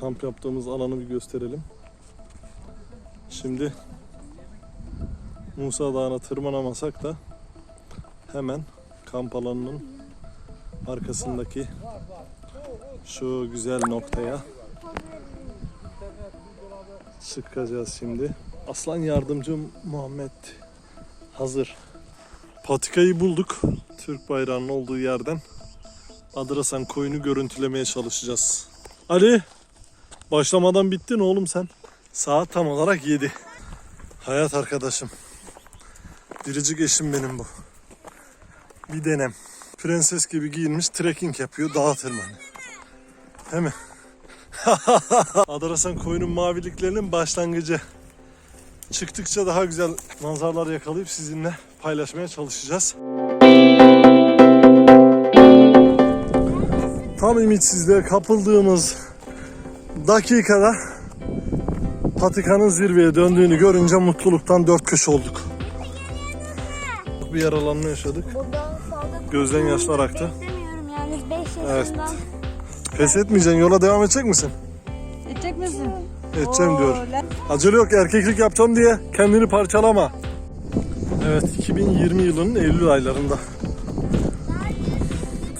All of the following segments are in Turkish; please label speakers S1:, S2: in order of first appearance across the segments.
S1: Kamp yaptığımız alanı bir gösterelim. Şimdi Musa Dağı'na tırmanamasak da hemen kamp alanının arkasındaki şu güzel noktaya çıkacağız şimdi. Aslan yardımcım Muhammed hazır. Patikayı bulduk. Türk bayrağının olduğu yerden. Adrasan koyunu görüntülemeye çalışacağız. Ali başlamadan bittin oğlum sen. Saat tam olarak 7. Hayat arkadaşım. Biricik eşim benim bu. Bir denem. Prenses gibi giyinmiş trekking yapıyor dağa tırmanıyor. Değil mi? Adrasan koyunun maviliklerinin başlangıcı. Çıktıkça daha güzel manzaralar yakalayıp sizinle paylaşmaya çalışacağız. Tam ümitsizliğe kapıldığımız dakikada patikanın zirveye döndüğünü görünce mutluluktan dört köşe olduk. Bir yaralanma yaşadık. Gözden yaşlar aktı.
S2: istemiyorum yani 5
S1: Evet. Pes etmeyeceksin. Yola devam edecek misin?
S3: Edecek misin?
S1: Edeceğim diyor.
S3: Oo,
S1: Acele yok erkeklik yapacağım diye kendini parçalama. Evet 2020 yılının Eylül aylarında.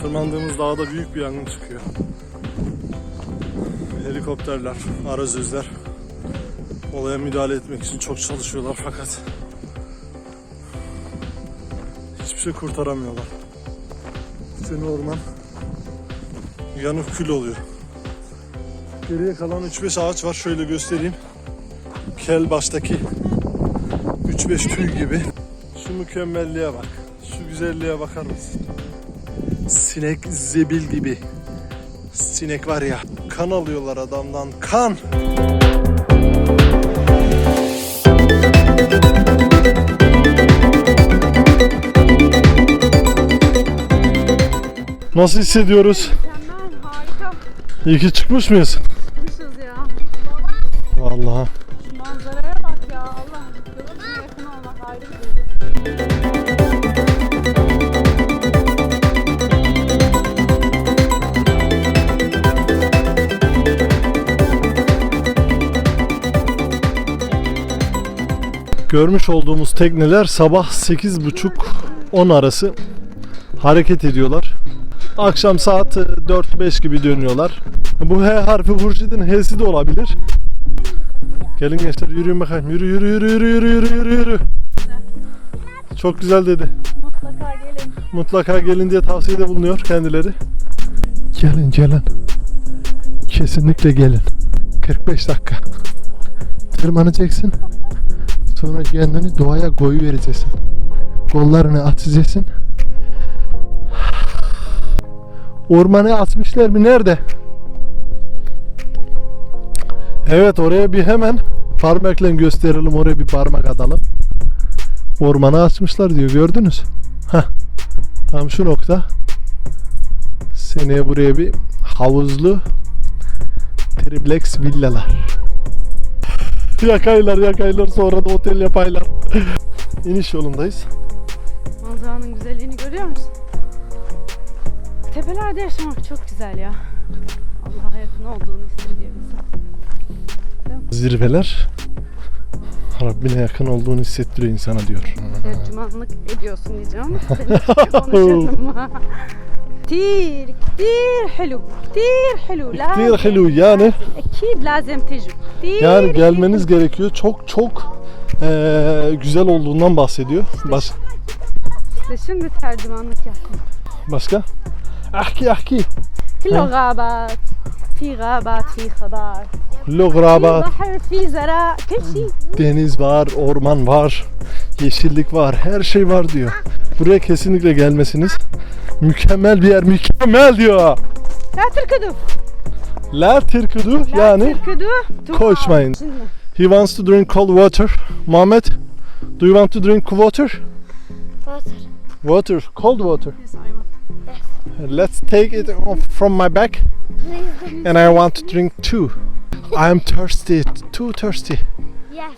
S1: Tırmandığımız dağda büyük bir yangın çıkıyor. Helikopterler, arazözler olaya müdahale etmek için çok çalışıyorlar fakat hiçbir şey kurtaramıyorlar. Bütün orman yanıp kül oluyor. Geriye kalan 3-5 ağaç var. Şöyle göstereyim. Kel baştaki 3-5 tüy gibi. Şu mükemmelliğe bak. Şu güzelliğe bakar mısın? Sinek zebil gibi. Sinek var ya. Kan alıyorlar adamdan. Kan. Nasıl hissediyoruz?
S3: Mükemmel, harika.
S1: İyi ki çıkmış mıyız?
S3: Çıkmışız ya.
S1: Vallahi.
S3: Şu manzaraya bak ya. Allah. Yakın olmak ayrı bir duygu.
S1: Görmüş olduğumuz tekneler sabah 8.30-10 arası hareket ediyorlar. Akşam saat 4-5 gibi dönüyorlar. Bu H harfi Hurşit'in H'si de olabilir. Gelin gençler yürüyün bakayım. Yürü yürü yürü yürü yürü yürü yürü yürü. Çok güzel dedi.
S3: Mutlaka gelin.
S1: Mutlaka gelin diye tavsiyede bulunuyor kendileri. Gelin gelin. Kesinlikle gelin. 45 dakika. Tırmanacaksın. Sonra kendini doğaya koyu vereceksin. Kollarını atacaksın. Ormanı atmışlar mı? Nerede? Evet oraya bir hemen parmakla gösterelim. Oraya bir parmak atalım. Ormanı açmışlar diyor. Gördünüz. Heh. Tam şu nokta. Seneye buraya bir havuzlu triplex villalar. Yakaylar yakaylar sonra da otel yapaylar. İniş yolundayız.
S3: Manzaranın güzelliğini görüyor musun? Tepelerde yaşamak çok güzel ya. Allah'a yakın olduğunu hissediyor insan.
S1: Zirveler Rabbine yakın olduğunu hissettiriyor insana diyor.
S3: Tercümanlık ediyorsun diyeceğim konuşuyorum. كتير كتير حلو كتير حلو
S1: Ktir helu yani
S3: اكيد لازم تجوا كتير
S1: yani gelmeniz gerekiyor. Çok çok eee, güzel olduğundan bahsediyor. Baş,
S3: İşte şimdi tercümanlık yaptım.
S1: başka? Ahki ahki.
S3: كله غابات في غابات في خضار في
S1: Lograbat.
S3: بحر في زراء كل شيء
S1: Deniz var, orman var, yeşillik var, her şey var diyor. Buraya kesinlikle gelmesiniz. Mükemmel bir yer, mükemmel diyor.
S3: La tırkıdu.
S1: La
S3: tırkıdu
S1: yani koşmayın. He wants to drink cold water. Muhammed, do you want to drink water?
S2: Water.
S1: Water, cold water.
S3: Yes, I want. Yes.
S1: Let's take it from my back. And I want to drink too. I'm thirsty, too thirsty.
S2: Yes.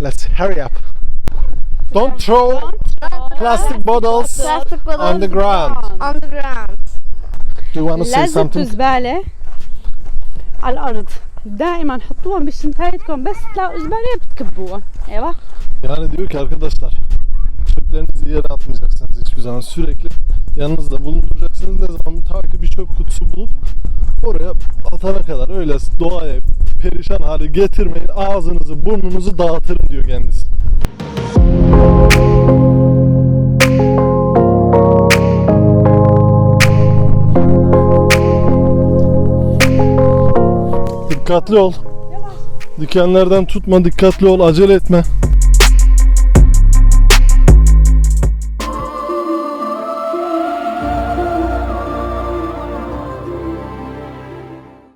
S1: Let's hurry up. Don't throw plastic bottles
S2: Plastic bottles
S1: on the ground.
S2: on the ground.
S1: Do you want to say
S3: لازم
S1: something?
S3: زبالة على الارض دائما حطوهم بشنطتكم بس تلاقوا زباله بتكبوهم ايوه
S1: Yani diyor ki arkadaşlar çöplerinizi yere atmayacaksınız hiçbir zaman sürekli yanınızda bulunduracaksınız. Ne zaman ta ki bir çöp kutusu bulup oraya atana kadar öyle doğaya perişan hale getirmeyin. Ağzınızı burnunuzu dağıtırım diyor kendisi. Dikkatli ol. Dikenlerden tutma, dikkatli ol, acele etme.